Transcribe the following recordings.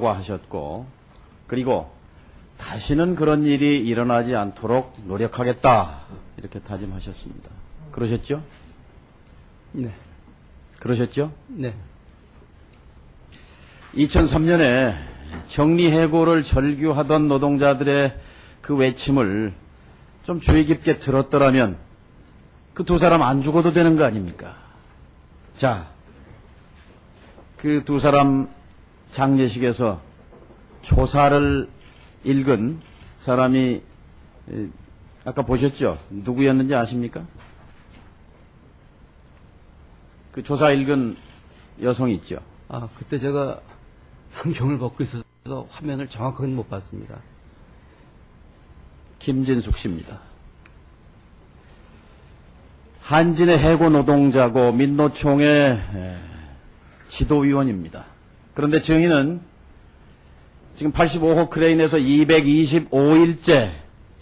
사과하셨고 그리고 다시는 그런 일이 일어나지 않도록 노력하겠다 이렇게 다짐하셨습니다. 그러셨죠? 네. 그러셨죠? 네. 2003년에 정리해고를 절규하던 노동자들의 그 외침을 좀 주의 깊게 들었더라면 그 두 사람 안 죽어도 되는 거 아닙니까? 자, 그 두 사람 장례식에서 조사를 읽은 사람이 에, 아까 보셨죠? 누구였는지 아십니까? 그 조사 읽은 여성 있죠? 아, 그때 제가 안경을 벗고 있어서 화면을 정확하게 못 봤습니다. 김진숙 씨입니다. 한진의 해고 노동자고 민노총의 에, 지도위원입니다. 그런데 정의는 지금 85호 크레인에서 225일째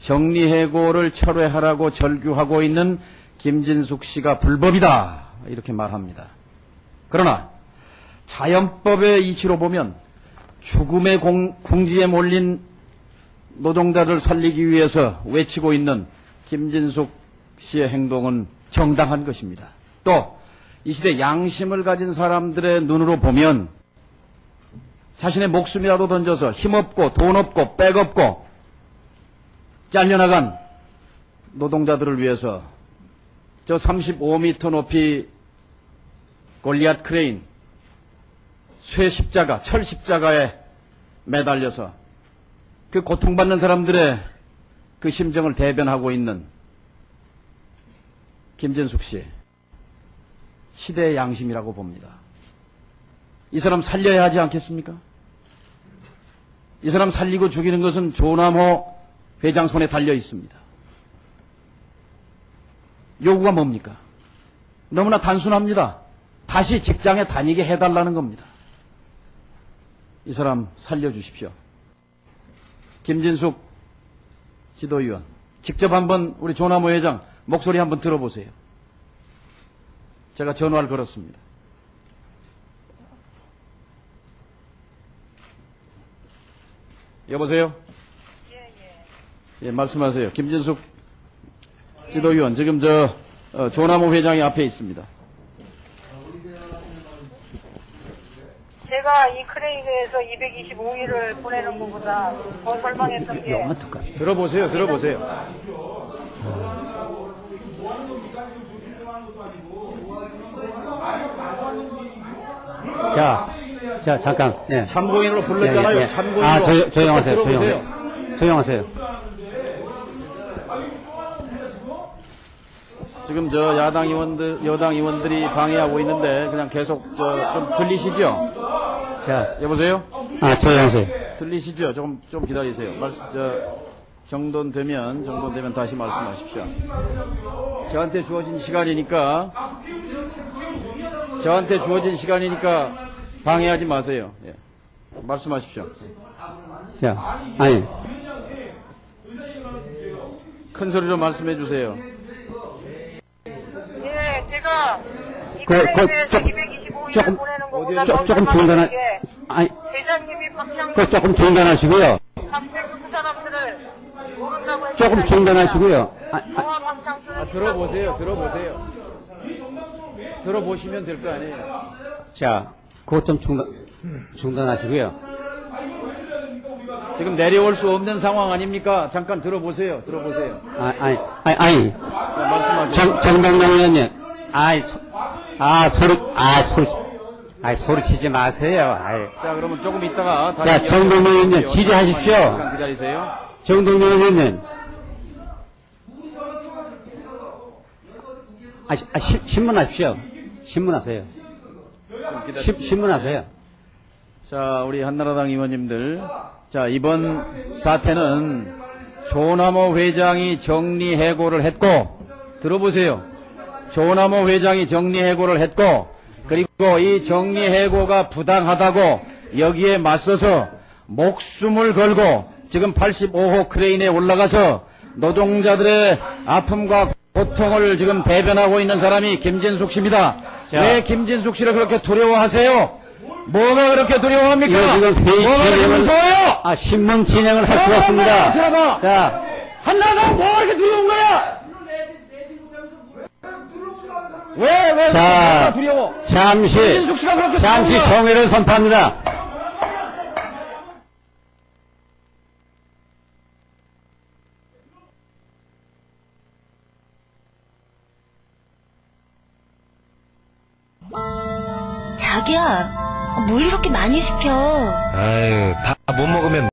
정리해고를 철회하라고 절규하고 있는 김진숙 씨가 불법이다. 이렇게 말합니다. 그러나 자연법의 이치로 보면 죽음의 공, 궁지에 몰린 노동자를 살리기 위해서 외치고 있는 김진숙 씨의 행동은 정당한 것입니다. 또 이 시대 양심을 가진 사람들의 눈으로 보면 자신의 목숨이라도 던져서 힘없고 돈 없고 백 없고 잘려나간 노동자들을 위해서 저 35m 높이 골리앗 크레인 쇠 십자가, 철 십자가에 매달려서 그 고통받는 사람들의 그 심정을 대변하고 있는 김진숙 씨. 시대의 양심이라고 봅니다. 이 사람 살려야 하지 않겠습니까? 이 사람 살리고 죽이는 것은 조남호 회장 손에 달려 있습니다. 요구가 뭡니까? 너무나 단순합니다. 다시 직장에 다니게 해달라는 겁니다. 이 사람 살려주십시오. 김진숙 지도위원, 직접 한번 우리 조남호 회장 목소리 한번 들어보세요. 제가 전화를 걸었습니다. 여보세요? 예, 말씀하세요. 김진숙 지도위원, 지금 저, 어, 조남호 회장이 앞에 있습니다. 제가 이 크레이드에서 225일을 보내는 것보다 더 절망했던 게 영화 특가. 들어보세요, 들어보세요. 자, 자, 잠깐. 예. 참고인으로 불렀잖아요. 예, 예. 참고인으로. 아, 조, 조용하세요. 조용하세요. 조용하세요. 지금 저 야당 의원들, 여당 의원들이 방해하고 있는데 그냥 계속 저좀 들리시죠? 자, 여보세요? 아, 조용하세요. 들리시죠? 조금 좀 기다리세요. 말씀 저 정돈 되면 정돈 되면 다시 말씀하십시오. 저한테 주어진 시간이니까 저한테 주어진 시간이니까 방해하지 마세요. 예. 말씀하십시오. 자, 아니, 큰 소리로 말씀해 주세요. 예, 제가 이 그, 그, 크레이드에서 조금- 225일을 조금- 보내는 것보다 어디에- 더 조, 조금 중단하, 게 아니, 대장님이 그 조금 중단하시고요. 박장수 그 사람들을 모른다고 했 조금 중단하시고요. 아, 아, 아, 들어보세요. 들어보세요. 들어보시면 될 거 아니에요. 자, 그것 좀 중단, 중단하시고요. 지금 내려올 수 없는 상황 아닙니까? 잠깐 들어보세요. 들어보세요. 아, 아니, 아니, 아니. 정, 정당당 의원님. 아이, 소, 아, 소리, 아, 소리, 아이, 소리 치지 마세요. 아이. 자, 그러면 조금 있다가 다시 자, 정동영 의원님. 질의하십시오. 잠깐 기다리세요. 정동영 의원님. 아, 시- 아 시- 신문하십시오. 신문하세요. 시- 신문하세요. 자, 우리 한나라당 의원님들. 자, 이번 사태는 조남호 회장이 정리해고를 했고, 들어보세요. 조남호 회장이 정리해고를 했고, 그리고 이 정리해고가 부당하다고 여기에 맞서서 목숨을 걸고 지금 85호 크레인에 올라가서 노동자들의 아픔과 고통을 지금 대변하고 있는 사람이 김진숙 씨입니다. 자. 왜 김진숙 씨를 그렇게 두려워하세요? 뭐가 그렇게 두려워합니까? 지금 회의 뭐가 그렇게 진행을- 무서워요? 아, 신문 진행을 할 수가 없습니다. 들어봐. 자, 한나라당 뭐가 그렇게 두려운 거야? 왜, 왜, 자, 두려워? 잠시, 김진숙 씨가 그렇게 잠시 두려운 거야? 정회를 선포합니다. 자기야, 뭘 이렇게 많이 시켜? 아유, 다못 먹으면